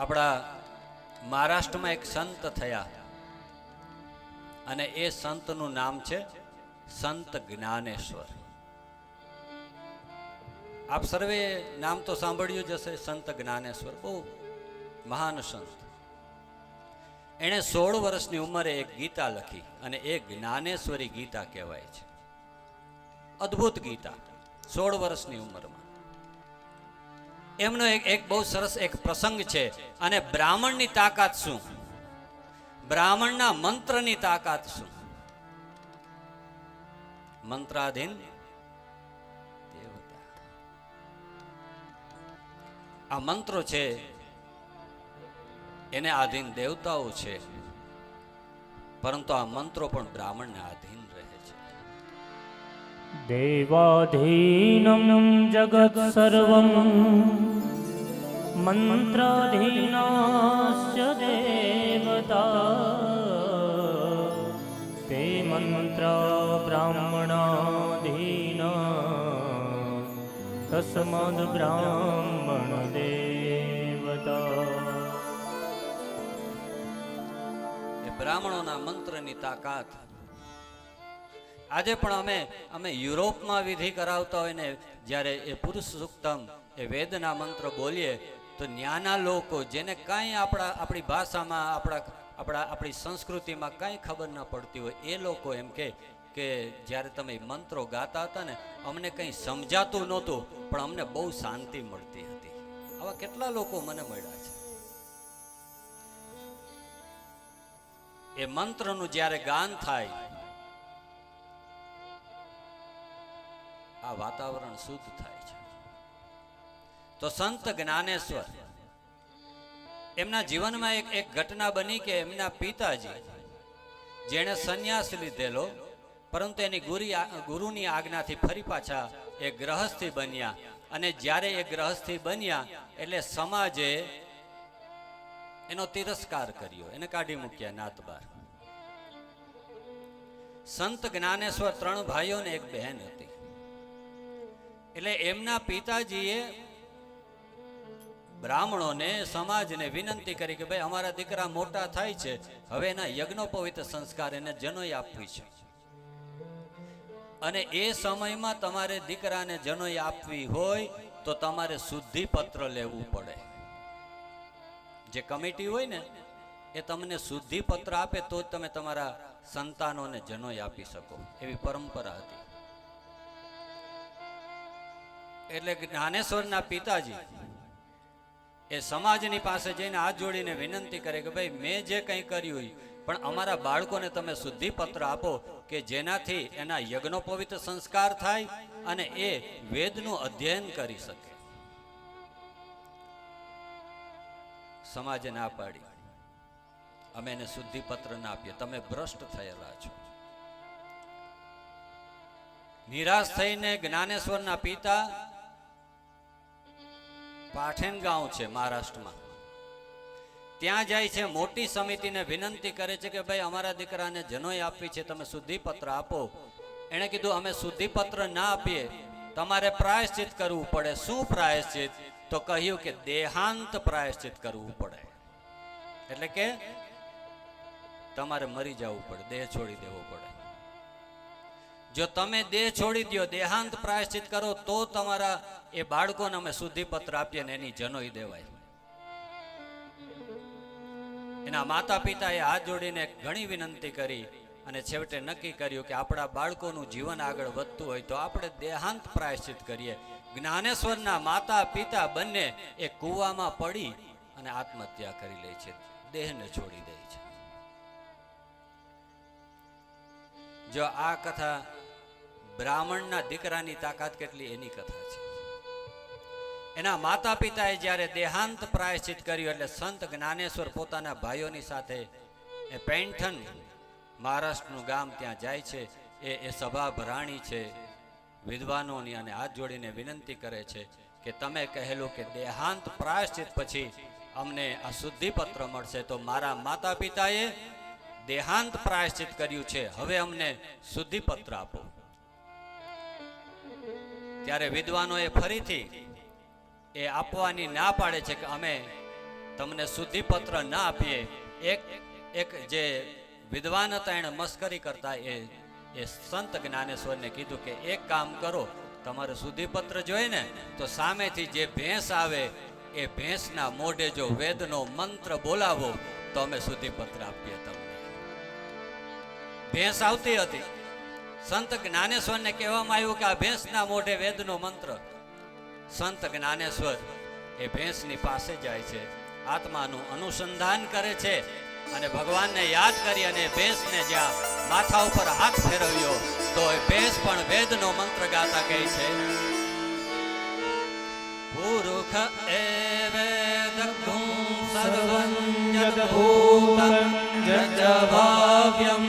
આપણા મહારાષ્ટ્રમાં એક સંત થયા. અને એ સંતનું નામ છે સંત જ્ઞાનેશ્વર. આપ સર્વે નામ તો સાંભળ્યું જ હશે, સંત જ્ઞાનેશ્વર. બહુ મહાન સંત. એણે સોળ વર્ષની ઉંમરે એક ગીતા લખી, અને એ જ્ઞાનેશ્વરી ગીતા કહેવાય છે. અદ્ભુત ગીતા, સોળ વર્ષની ઉંમરમાં. એમનો એક બહુ સરસ એક પ્રસંગ છે. અને બ્રાહ્મણની તાકાત શું? બ્રાહ્મણના મંત્રની તાકાત શું? મંત્રાધીન આ મંત્રો છે, એને આધીન દેવતાઓ છે. પરંતુ આ મંત્રો પણ બ્રાહ્મણને આધીન રહે. देवाधीनं जगत् सर्वं मन्त्राधीनाश्च देवता ते मन्त्रा ब्राह्मणाधीना तस्माद् ब्राह्मणदेवता એ બ્રાહ્મણોના મંત્રની તાકાત આજે પણ અમે અમે યુરોપમાં વિધિ કરાવતા હોય ને, જ્યારે એ પુરુષ સુક્તમ, એ વેદના મંત્ર બોલીએ, તો ન્યાના લોકો જેને કાંઈ આપણા, આપણી ભાષામાં, આપણા આપણા, આપણી સંસ્કૃતિમાં કાંઈ ખબર ન પડતી હોય, એ લોકો એમ કે કે જ્યારે તમે મંત્રો ગાતા હતા ને, અમને કંઈ સમજાતું નહોતું, પણ અમને બહુ શાંતિ મળતી હતી. આવા કેટલા લોકો મને મળ્યા છે. એ મંત્રનું જ્યારે ગાન થાય આ વાતાવરણ શુદ્ધ થાય છે. તો સંત જ્ઞાનેશ્વર, એમના જીવનમાં એક એક ઘટના બની કે એમના પિતાજી, જેણે સંન્યાસ લીધેલો, પરંતુ એની ગુરી ગુરુની આજ્ઞાથી ફરી પાછા એ ગ્રહસ્થી બન્યા. અને જ્યારે એ ગ્રહસ્થી બન્યા, એટલે સમાજે એનો તિરસ્કાર કર્યો. એને કાઢી મૂક્યા નાત બાર. સંત જ્ઞાનેશ્વર ત્રણ ભાઈઓ ને એક બહેન હતી. એટલે એમના પિતાજીએ બ્રાહ્મણોને, સમાજને વિનંતી કરી કે ભાઈ અમારા દીકરા મોટા થાય છે, હવે એના યજ્ઞોપવિત સંસ્કાર એને જનોઈ આપવી છે. અને એ સમયમાં તમારે દીકરાને જનોઈ આપવી હોય તો તમારે શુદ્ધિ પત્ર લેવું પડે. જે કમિટી હોય ને, એ તમને શુદ્ધિ પત્ર આપે તો જ તમે તમારા સંતાનોને જનોઈ આપી શકો. એવી પરંપરા હતી. એટલે જ્ઞાનેશ્વરના પિતાજી એ સમાજની પાસે જઈને હાથ જોડીને વિનંતી કરે કે ભાઈ, મેં જે કંઈ કર્યું પણ અમારા બાળકોને તમે શુદ્ધિપત્ર આપો કે જેનાથી એના યજ્ઞોપવિત સંસ્કાર થાય અને એ વેદનું અધ્યયન કરી શકે. સમાજે ના પાડી. અમે એને શુદ્ધિ પત્ર ના આપીએ. તમે ભ્રષ્ટ થયેલા છો. નિરાશ થઈને જ્ઞાનેશ્વરના પિતા પાઠેન ગાંવ છે મહારાષ્ટ્રમાં. ત્યાં જાય છે, મોટી સમિતિને વિનંતી કરે છે કે ભાઈ અમારા દીકરાને જનોઈ આપવી છે, તમે શુદ્ધિપત્ર આપો. એણે કીધું, અમે શુદ્ધિપત્ર ના આપીએ, તમારે પ્રાયશ્ચિત કરવું પડે. શું પ્રાયશ્ચિત? તો કહ્યું કે દેહાંત પ્રાયશ્ચિત કરવું પડે. એટલે કે તમારે મરી જવું પડે, દેહ છોડી દેવો પડે. જો તમે દેહ છોડી દો દેહાંત પ્રાયશ્ચિત કરો, તો તમારા એ બાળકોને અમે શુદ્ધિપત્ર આપીએ ને એની જનોઈ દેવાય. એના માતા પિતાએ હાથ જોડીને ઘણી વિનંતી કરી અને છેવટે નક્કી કર્યું કે આપણા બાળકોનું જીવન આગળ વધતું હોય તો આપણે દેહાંત પ્રાયશ્ચિત કરીએ. જ્ઞાનેશ્વરના માતા પિતા બંને એ કૂવામાં પડી અને આત્મહત્યા કરી લે છે. દેહને છોડી દે છે. જો આ કથા બ્રાહ્મણના દીકરાની તાકાત કેટલી એની કથા છે. એના માતા પિતાએ જ્યારે દેહાંત પ્રાયશ્ચિત કર્યું એટલે સંત જ્ઞાનેશ્વર પોતાના ભાઈઓની સાથે એ પેન્ઠન મહારાષ્ટ્રનું ગામ ત્યાં જાય છે. એ એ સભા ભરાણી છે, વિદ્વાનોની અને હાથ જોડીને વિનંતી કરે છે કે તમે કહેલું કે દેહાંત પ્રાયશ્ચિત પછી અમને આ શુદ્ધિપત્ર મળશે. તો મારા માતા પિતાએ દેહાંત પ્રાયશ્ચિત કર્યું છે. હવે અમને શુદ્ધિપત્ર આપો. ત્યારે વિદ્વાનોએ ફરીથી એ આપવાની ના પાડે છે કે અમે તમને શુદ્ધિપત્ર ના આપીએ. એક એક જે વિદ્વાન હતા એણે મસ્કરી કરતા એ એ સંત જ્ઞાનેશ્વરને કીધું કે એક કામ કરો, તમારે શુદ્ધિપત્ર જોઈએ ને તો સામેથી જે ભેંસ આવે, એ ભેંસના મોઢે જો વેદનો મંત્ર બોલાવો, તો અમે શુદ્ધિપત્ર આપીએ તમને. ભેંસ આવતી હતી. સંત જ્ઞાનેશ્વરને કહેવામાં આવ્યું કે આ ભેંસના મોઢે વેદનો મંત્ર. સંત જ્ઞાનેશ્વર એ ભેંસની પાસે જાય છે, આત્માનું અનુસંધાન કરે છે અને ભગવાનને યાદ કરી અને ભેંસને જ્યાં માથા ઉપર હાથ ફેરવ્યો, તો એ ભેંસ પણ વેદનો મંત્ર ગાતા કહે છે. પુરુખ એ વેદ સર્વં જગભૂતં જગભાવ્યમ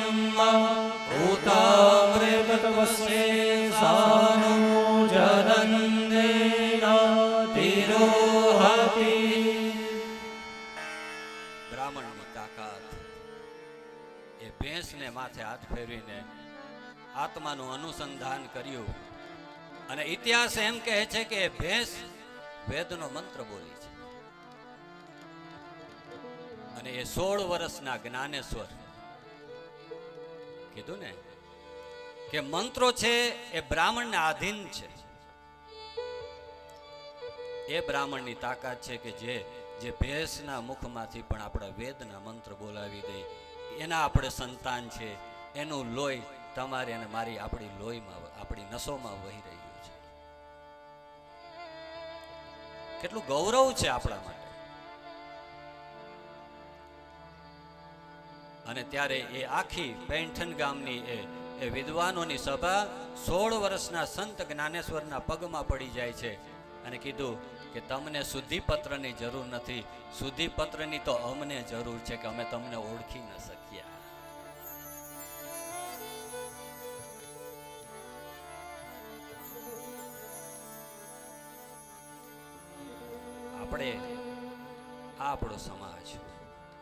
મંત્ર બોલી છે. અને એ સોળ વર્ષના જ્ઞાનેશ્વર કીધું ને કે મંત્રો છે એ બ્રાહ્મણને આધીન છે. એ બ્રાહ્મણની તાકાત છે કે જે જે ભેંસના મુખમાંથી પણ આપણા વેદના મંત્ર બોલાવી દે. એના આપણે સંતાન છે. એનું લોહી તમારી અને મારી આપણી લોહીમાં આપણી નસોમાં વહી રહ્યું છે. કેટલું ગૌરવ છે આપણા માટે. અને ત્યારે એ આખી પેન્ઠન ગામની એ એ વિદ્વાનોની સભા સોળ વર્ષના સંત જ્ઞાનેશ્વરના પગમાં પડી જાય છે. અને કીધું કે તમને શુદ્ધિપત્રની જરૂર નથી. શુદ્ધિપત્રની તો અમને જરૂર છે કે અમે તમને ઓળખી ન શક્યા આપણે, આ આપણો સમાજ.